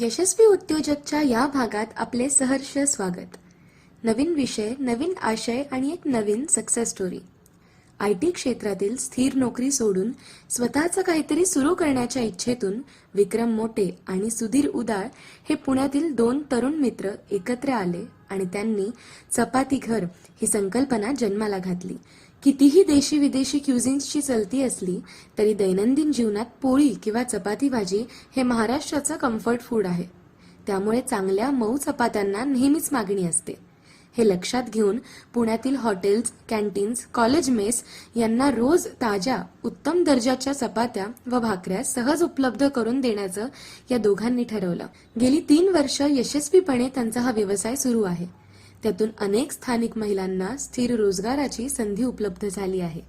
यशस्वी उद्योजकच्या या भागात आपले सहर्ष स्वागत. नवीन विषय नवीन आशय आणि एक नवीन सक्सेस स्टोरी आय टी क्षेत्रातील स्थिर नोकरी सोडून स्वतःचं काहीतरी सुरू करण्याच्या इच्छेतून विक्रम मोटे आणि सुधीर उदाळ हे पुण्यातील दोन तरुण मित्र एकत्र आले आणि त्यांनी चपाती घर ही संकल्पना जन्माला घातली. कितीही देशी विदेशी क्युझिन्सची चलती असली तरी दैनंदिन जीवनात पोळी किंवा चपाती भाजी हे महाराष्ट्राचं कम्फर्ट फूड आहे. त्यामुळे चांगल्या मऊ चपात्यांना नेहमीच मागणी असते. हे लक्षात घेऊन पुण्यातील हॉटेल्स कॅन्टीन्स कॉलेज मेस यांना रोज ताज्या उत्तम दर्जाच्या चपात्या व भाकऱ्या सहज उपलब्ध करून देण्याचं या दोघांनी ठरवलं. गेली तीन वर्ष यशस्वीपणे त्यांचा हा व्यवसाय सुरू आहे. त्यातून अनेक स्थानिक महिलांना स्थिर रोजगाराची संधी उपलब्ध झाली आहे.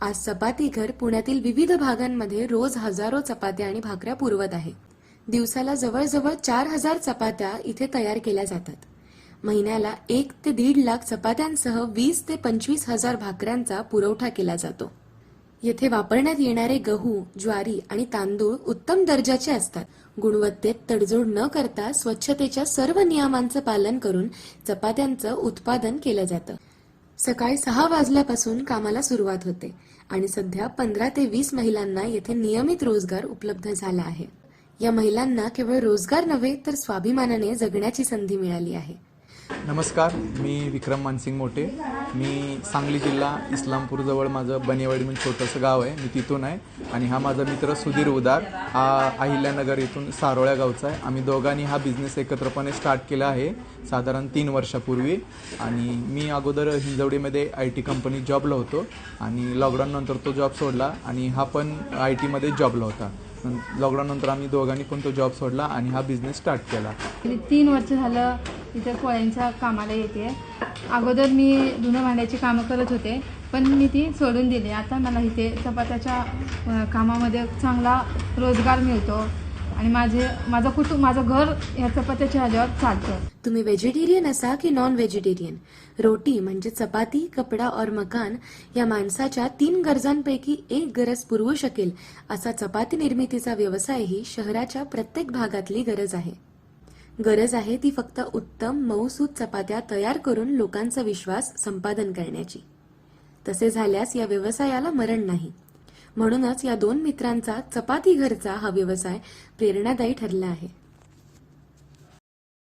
आज चपाती घर पुण्यातील विविध भागांमध्ये रोज हजारो चपात्या आणि भाकऱ्या पुरवत आहे. दिवसाला जवळजवळ चार हजार चपात्या इथे तयार केल्या जातात. महिन्याला एक ते दीड लाख चपात्यांसह वीस ते पंचवीस हजार भाकऱ्यांचा पुरवठा केला जातो. येथे वापरण्यात येणारे गहू ज्वारी आणि तांदूळ उत्तम दर्जाचे असतात. गुणवत्तेत तडजोड न करता स्वच्छतेच्या सर्व नियमांचं पालन करून चपात्यांचं उत्पादन केलं जातं. सकाळी सहा वाजल्यापासून कामाला सुरुवात होते आणि सध्या पंधरा ते वीस महिलांना येथे नियमित रोजगार उपलब्ध झाला आहे. या महिलांना केवळ रोजगार नव्हे तर स्वाभिमानाने जगण्याची संधी मिळाली आहे. नमस्कार मी विक्रम मानसिंग मोठे. मी सांगली जिल्हा इस्लामपूरजवळ माझं बनेवाडी म्हणून छोटंसं गाव आहे. मी तिथून आहे आणि हा माझा मित्र सुधीर उदार. हा अहिल्यानगर इथून सारोळ्या गावचा आहे. आम्ही दोघांनी हा बिझनेस एकत्रपणे स्टार्ट केला आहे साधारण तीन वर्षापूर्वी. आणि मी अगोदर हिंजवडीमध्ये आय टी कंपनीत जॉबला होतो आणि लॉकडाऊननंतर तो जॉब सोडला आणि हा पण आय टीमध्ये जॉबला होता. लॉकडाऊननंतर आम्ही दोघांनी पण तो जॉब सोडला आणि हा बिझनेस स्टार्ट केला. तीन वर्ष झालं इथे पोळ्यांच्या कामाला येते. अगोदर मी धुणं भांड्याची कामं करत होते पण मी ती सोडून दिली. आता मला इथे चपात्याच्या कामामध्ये चांगला रोजगार मिळतो आणि माझे माझं कुटुंब माझं घर या चपात्याच्या ह्याच्यावर चालतं. तुम्ही व्हेजिटेरियन असा की नॉन व्हेजिटेरियन रोटी म्हणजे चपाती कपडा और मकान या माणसाच्या तीन गरजांपैकी एक गरज पुरवू शकेल असा चपाती निर्मितीचा व्यवसायही शहराच्या प्रत्येक भागातली गरज आहे. गरज आहे ती फक्त उत्तम मऊसूत चपात्या तयार करून लोकांचा विश्वास संपादन करण्याची. तसे झाल्यास या व्यवसायाला मरण नाही. म्हणूनच या दोन मित्रांचा चपाती घरचा हा व्यवसाय प्रेरणादायी ठरला आहे.